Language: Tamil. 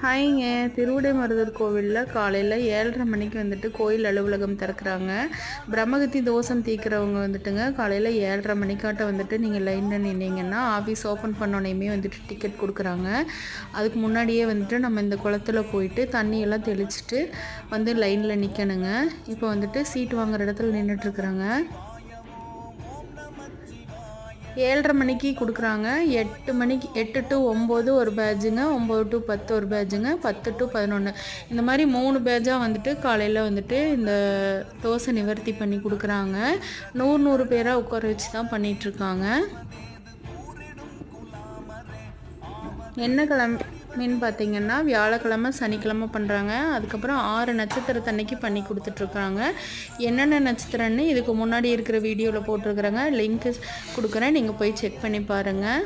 ஹாய்ங்க. திருவிடைமருதூர் கோவிலில் காலையில் ஏழரை மணிக்கு வந்துட்டு கோயில் அலுவலகம் திறக்கிறாங்க. பிரம்மகத்தி தோசம் தீர்க்குறவங்க வந்துட்டுங்க காலையில் ஏழரை மணிக்காட்ட வந்துட்டு நீங்கள் லைனில் நின்னீங்கன்னா ஆஃபீஸ் ஓப்பன் பண்ணோடனையுமே வந்துட்டு டிக்கெட் கொடுக்குறாங்க. அதுக்கு முன்னாடியே வந்துட்டு நம்ம இந்த குளத்துல போயிட்டு தண்ணியெல்லாம் தெளிச்சிட்டு வந்து லைனில் நிற்கணுங்க இப்போ வந்துட்டு சீட் வாங்குற இடத்துல நின்றுட்டுருக்குறாங்க ஏழரை மணிக்கு கொடுக்குறாங்க. எட்டு மணிக்கு எட்டு டு ஒம்பது ஒரு பேட்ஜுங்க ஒம்பது டு பத்து ஒரு பேட்ஜுங்க பத்து டு பதினொன்று இந்த மாதிரி மூணு பேட்சாக வந்துட்டு காலையில் வந்துட்டு இந்த தோசை நிவர்த்தி பண்ணி கொடுக்குறாங்க. நூறு நூறு பேராக உட்கார வச்சு தான் பண்ணிகிட்ருக்காங்க என்ன கிழமைன்னு பார்த்தீங்கன்னா வியாழக்கிழமை சனிக்கிழமை பண்ணுறாங்க அதுக்கப்புறம் ஆறு நட்சத்திரத்தன்னைக்கு பண்ணி கொடுத்துட்ருக்காங்க. என்னென்ன நட்சத்திரம்னு இதுக்கு முன்னாடி இருக்கிற வீடியோவில் போட்டிருக்கிறேங்க. லிங்க் கொடுக்குறேன். நீங்கள் போய் செக் பண்ணி பாருங்கள்